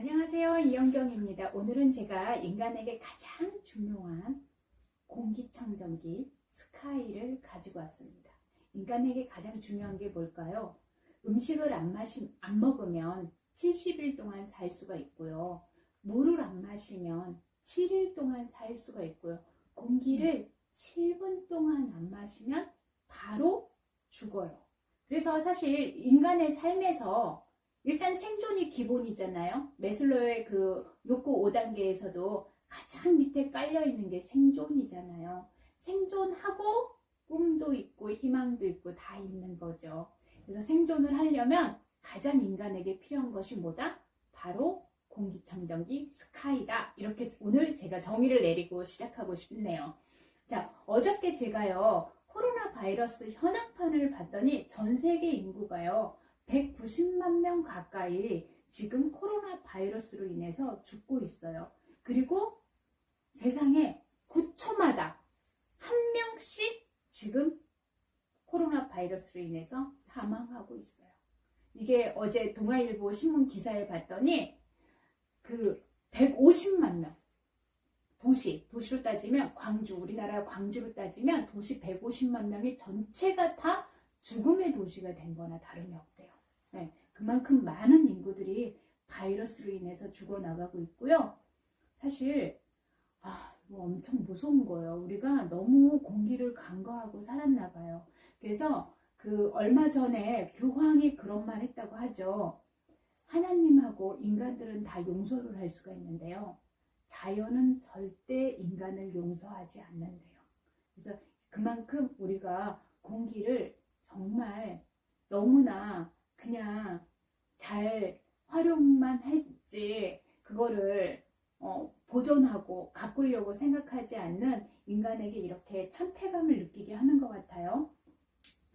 안녕하세요. 이영경입니다. 오늘은 제가 인간에게 가장 중요한 공기청정기 스카이를 가지고 왔습니다. 인간에게 가장 중요한 게 뭘까요? 음식을 안 마시, 안 먹으면 70일 동안 살 수가 있고요. 물을 안 마시면 7일 동안 살 수가 있고요. 공기를 7분 동안 안 마시면 바로 죽어요. 그래서 사실 인간의 삶에서 일단 생존이 기본이잖아요. 메슬로의 그 욕구 5단계에서도 가장 밑에 깔려 있는 게 생존이잖아요. 생존하고 꿈도 있고 희망도 있고 다 있는 거죠. 그래서 생존을 하려면 가장 인간에게 필요한 것이 뭐다? 바로 공기청정기 스카이다. 이렇게 오늘 제가 정의를 내리고 시작하고 싶네요. 자, 어저께 제가요, 코로나 바이러스 현황판을 봤더니 전 세계 인구가요, 190만 명 가까이 지금 코로나 바이러스로 인해서 죽고 있어요. 그리고 세상에 9초마다 한 명씩 지금 코로나 바이러스로 인해서 사망하고 있어요. 이게 어제 동아일보 신문 기사에 봤더니 그 150만 명 도시, 도시로 따지면 광주, 우리나라 광주로 따지면 도시 150만 명이 전체가 다 죽음의 도시가 된 거나 다름이 없대요. 네, 그만큼 많은 인구들이 바이러스로 인해서 죽어나가고 있고요. 사실, 아, 이거 엄청 무서운 거예요. 우리가 너무 공기를 간과하고 살았나 봐요. 그래서 그 얼마 전에 교황이 그런 말 했다고 하죠. 하나님하고 인간들은 다 용서를 할 수가 있는데요. 자연은 절대 인간을 용서하지 않는데요. 그래서 그만큼 우리가 공기를 정말 너무나 그냥 잘 활용만 했지 그거를 어, 보존하고 가꾸려고 생각하지 않는 인간에게 이렇게 참패감을 느끼게 하는 것 같아요.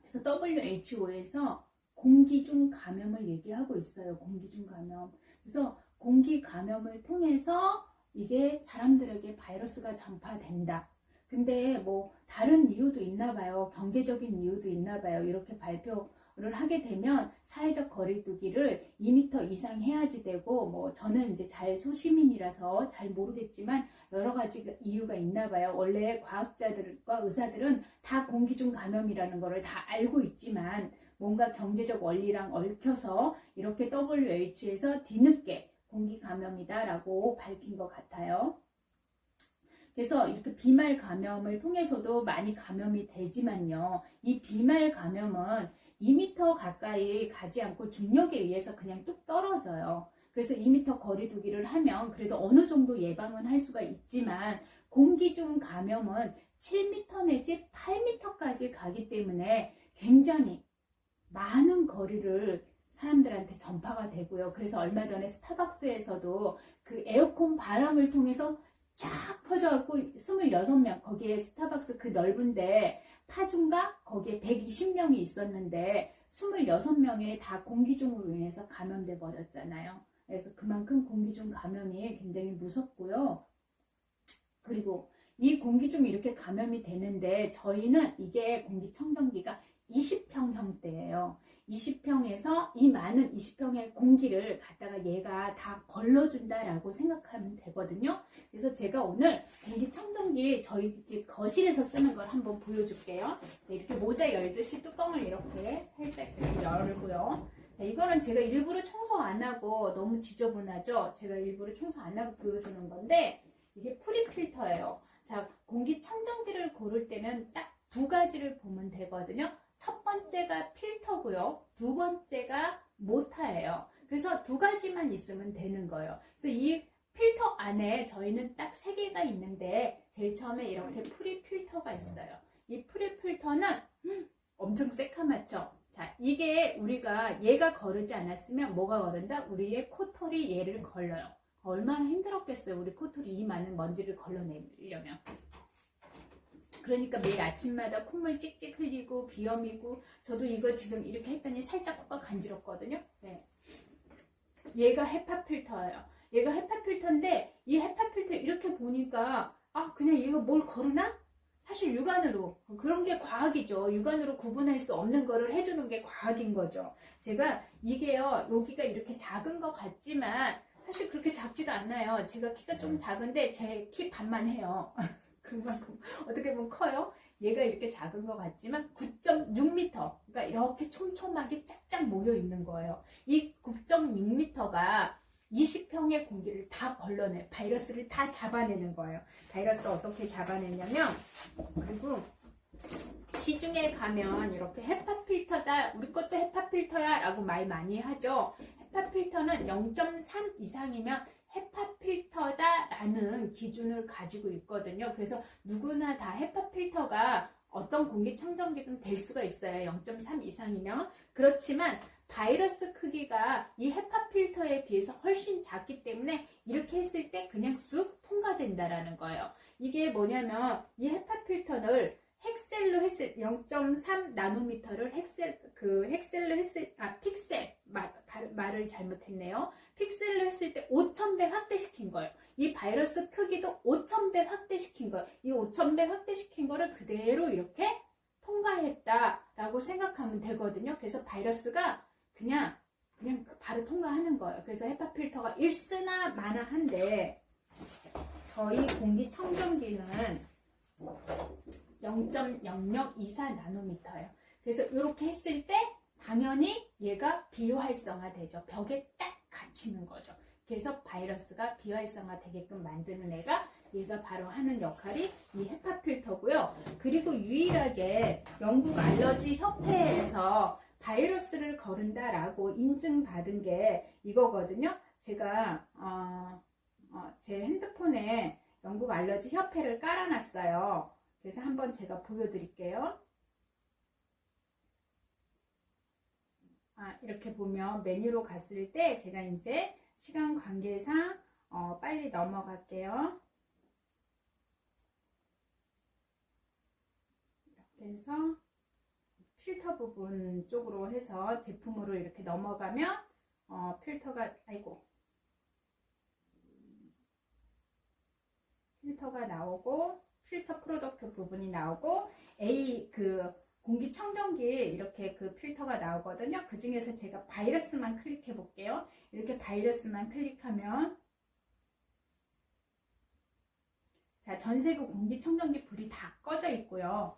그래서 WHO에서 공기중 감염을 얘기하고 있어요. 공기중 감염. 그래서 공기 감염을 통해서 이게 사람들에게 바이러스가 전파된다. 근데 뭐 다른 이유도 있나 봐요. 경제적인 이유도 있나 봐요. 이렇게 발표 를 하게 되면 사회적 거리두기를 2m 이상 해야지 되고 뭐 저는 이제 잘 소시민이라서 잘 모르겠지만 여러 가지 이유가 있나 봐요. 원래 과학자들과 의사들은 다 공기 중 감염이라는 거를 다 알고 있지만 뭔가 경제적 원리랑 얽혀서 이렇게 WH에서 뒤늦게 공기 감염이다라고 밝힌 것 같아요. 그래서 이렇게 비말 감염을 통해서도 많이 감염이 되지만요. 이 비말 감염은 2m 가까이 가지 않고 중력에 의해서 그냥 뚝 떨어져요. 그래서 2m 거리 두기를 하면 그래도 어느 정도 예방은 할 수가 있지만 공기 중 감염은 7m 내지 8m까지 가기 때문에 굉장히 많은 거리를 사람들한테 전파가 되고요. 그래서 얼마 전에 스타벅스에서도 그 에어컨 바람을 통해서 쫙 퍼져갖고 26명, 거기에 스타벅스 그 넓은데 파중가 거기에 120명이 있었는데 26명이 다 공기중으로 인해서 감염돼 버렸잖아요. 그래서 그만큼 공기중 감염이 굉장히 무섭고요. 그리고 이 공기중 이렇게 감염이 되는데 저희는 이게 공기청정기가 20평형대예요. 20평에서 이 많은 20평의 공기를 갖다가 얘가 다 걸러준다라고 생각하면 되거든요. 그래서 제가 오늘 공기청정기 저희 집 거실에서 쓰는 걸 한번 보여줄게요. 네, 이렇게 모자 열듯이 뚜껑을 이렇게 살짝 열고요. 네, 이거는 제가 일부러 청소 안 하고 너무 지저분하죠? 제가 일부러 청소 안 하고 보여주는 건데 이게 프리 필터예요. 자, 공기청정기를 고를 때는 딱 두 가지를 보면 되거든요. 첫 번째가 필터고요. 두 번째가 모타예요. 그래서 두 가지만 있으면 되는 거예요. 그래서 이 필터 안에 저희는 딱 세 개가 있는데 제일 처음에 이렇게 프리 필터가 있어요. 이 프리 필터는 음, 엄청 새카맣죠? 자, 이게 우리가 얘가 거르지 않았으면 뭐가 거른다? 우리의 코털이 얘를 걸러요. 얼마나 힘들었겠어요. 우리 코털이 이 많은 먼지를 걸러내려면. 그러니까 매일 아침마다 콧물 찍찍 흘리고 비염이고 저도 이거 지금 이렇게 했더니 살짝 코가 간지럽거든요. 네. 얘가 헤파 필터예요. 얘가 헤파 필터인데 이 헤파 필터 이렇게 보니까 아 그냥 얘가 뭘 거르나? 사실 육안으로 그런 게 과학이죠. 육안으로 구분할 수 없는 거를 해주는 게 과학인 거죠. 제가 이게요 여기가 이렇게 작은 것 같지만 사실 그렇게 작지도 않나요. 제가 키가 좀 작은데 제 키 반만 해요. 그만큼 어떻게 보면 커요. 얘가 이렇게 작은 것 같지만 9.6m, 그러니까 이렇게 촘촘하게 짝짝 모여 있는 거예요. 이 9.6m가 20평의 공기를 다 걸러내, 바이러스를 다 잡아내는 거예요. 바이러스를 어떻게 잡아내냐면, 그리고 시중에 가면 이렇게 헤파 필터다, 우리 것도 헤파 필터야 라고 말 많이 하죠. 헤파 필터는 0.3 이상이면 헤파 필터다 라는 기준을 가지고 있거든요. 그래서 누구나 다 헤파 필터가 어떤 공기청정기든 될 수가 있어요. 0.3 이상이면. 그렇지만 바이러스 크기가 이 헤파 필터에 비해서 훨씬 작기 때문에 이렇게 했을 때 그냥 쑥 통과된다라는 거예요. 이게 뭐냐면 이 헤파 필터를 헥셀로 했을 0.3 나노미터를 헥셀 그 헥셀로 했을 아 픽셀 말, 발- 말을 잘못했네요. 픽셀로 했을 때 5,000배 확대시킨 거예요. 이 바이러스 크기도 5,000배 확대시킨 거예요. 이 5,000배 확대시킨 거를 그대로 이렇게 통과했다라고 생각하면 되거든요. 그래서 바이러스가 그냥 그냥 그 바로 통과하는 거예요. 그래서 헤파 필터가 일쓰나 마나한데 저희 공기청정기는 0.0024 나노미터예요. 그래서 이렇게 했을 때 당연히 얘가 비활성화 되죠. 벽에 딱 갇히는 거죠. 그래서 바이러스가 비활성화 되게끔 만드는 애가 얘가 바로 하는 역할이 이 헤파 필터고요. 그리고 유일하게 영국 알러지 협회에서 바이러스를 거른다라고 인증받은 게 이거거든요. 제가 어, 어, 제 핸드폰에 영국 알러지 협회를 깔아놨어요. 그래서 한번 제가 보여드릴게요. 아, 이렇게 보면 메뉴로 갔을 때 제가 이제 시간 관계상 어, 빨리 넘어갈게요. 이렇게 해서 필터 부분 쪽으로 해서 제품으로 이렇게 넘어가면 어, 필터가 아이고 필터가 나오고 필터 프로덕트 부분이 나오고 A 그 공기청정기 이렇게 그 필터가 나오거든요. 그 중에서 제가 바이러스만 클릭해 볼게요. 이렇게 바이러스만 클릭하면 자, 전 세계 공기청정기 불이 다 꺼져 있고요.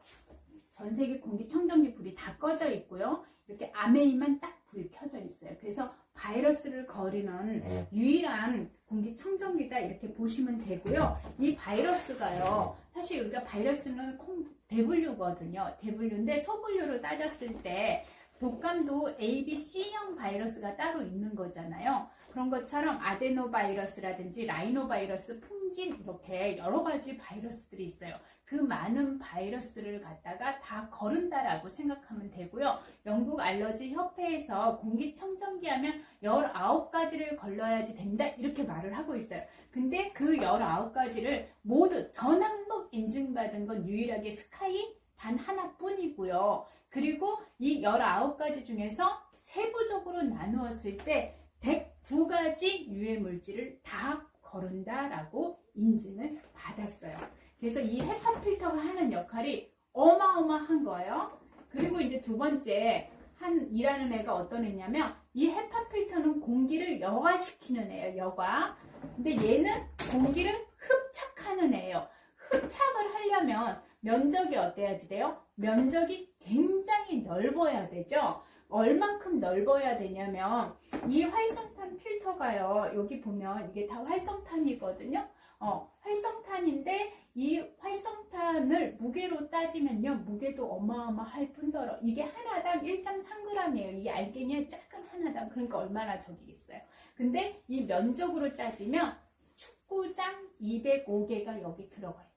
전 세계 공기청정기 불이 다 꺼져 있고요. 이렇게 아메이만 딱 불이 켜져 있어요. 그래서 바이러스를 거리는 유일한 공기청정기다 이렇게 보시면 되고요. 이 바이러스가요. 사실 우리가 바이러스는 콩 대분류거든요. 대분류인데 소분류로 따졌을 때 독감도 A, B, C형 바이러스가 따로 있는 거잖아요. 그런 것처럼 아데노바이러스라든지 라이노바이러스, 풍진 이렇게 여러 가지 바이러스들이 있어요. 그 많은 바이러스를 갖다가 다 거른다라고 생각하면 되고요. 영국 알러지 협회에서 공기청정기 하면 19가지를 걸러야지 된다 이렇게 말을 하고 있어요. 근데 그 19가지를 모두 전 항목 인증받은 건 유일하게 스카이 단 하나뿐이고요. 그리고 이 19가지 중에서 세부적으로 나누었을 때 109가지 유해 물질을 다 거른다라고 인증을 받았어요. 그래서 이 헤파 필터가 하는 역할이 어마어마한 거예요. 그리고 이제 두 번째 한 일하는 애가 어떤 애냐면 이 헤파 필터는 공기를 여과시키는 애예요. 여과. 근데 얘는 공기를 흡착하는 애예요. 흡착을 하려면 면적이 어때야지 돼요? 면적이 굉장히 넓어야 되죠. 얼만큼 넓어야 되냐면 이 활성탄 필터가요. 여기 보면 이게 다 활성탄이거든요. 어, 활성탄인데 이 활성탄을 무게로 따지면요. 무게도 어마어마할 뿐더러 이게 하나당 1.3g이에요. 이 알갱이의 작은 하나당. 그러니까 얼마나 저기겠어요. 근데 이 면적으로 따지면 축구장 205개가 여기 들어가 있는 거예요.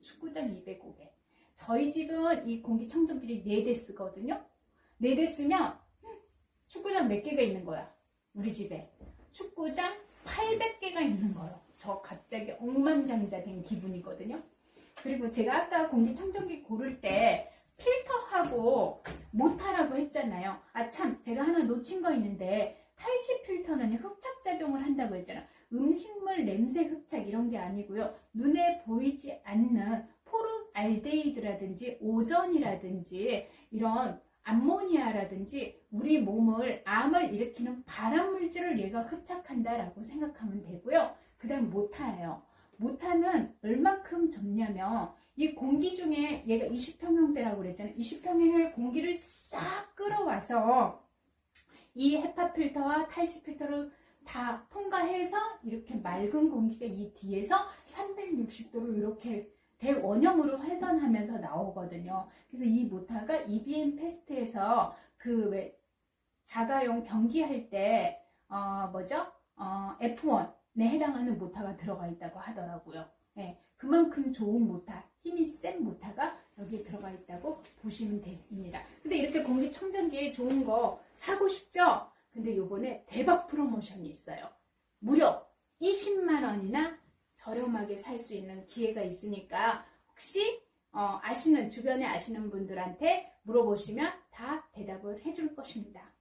축구장 205개. 저희 집은 이 공기청정기를 4대 쓰거든요. 4대 쓰면 축구장 몇 개가 있는 거야? 우리 집에. 축구장 800개가 있는 거예요. 저 갑자기 억만장자된 기분이거든요. 그리고 제가 아까 공기청정기 고를 때 필터하고 못하라고 했잖아요. 아, 참, 제가 하나 놓친 거 있는데, 탈취 필터는 흡착 작용을 한다고 했잖아. 음식물 냄새 흡착 이런 게 아니고요. 눈에 보이지 않는 포름알데히드라든지 오전이라든지 이런 암모니아라든지 우리 몸을 암을 일으키는 발암 물질을 얘가 흡착한다라고 생각하면 되고요. 그 다음 모타예요. 모타는 얼만큼 좁냐면 이 공기 중에 얘가 20평형대라고 그랬잖아요. 20평형의 공기를 싹 끌어와서 이 헤파 필터와 탈취 필터를 다 통과해서 이렇게 맑은 공기가 이 뒤에서 360도로 이렇게 대원형으로 회전하면서 나오거든요. 그래서 이 모타가 EBM 패스트에서 그 왜 자가용 경기할 때 어, 뭐죠? 어, F1에 해당하는 모타가 들어가 있다고 하더라고요. 예, 그만큼 좋은 모타, 힘이 센 모타가 여기에 들어가 있다고 보시면 됩니다. 근데 이렇게 공기청정기 좋은 거 사고 싶죠? 근데 요번에 대박 프로모션이 있어요. 무려 20만 원이나 저렴하게 살 수 있는 기회가 있으니까 혹시 어, 아시는 주변에 아시는 분들한테 물어보시면 다 대답을 해줄 것입니다.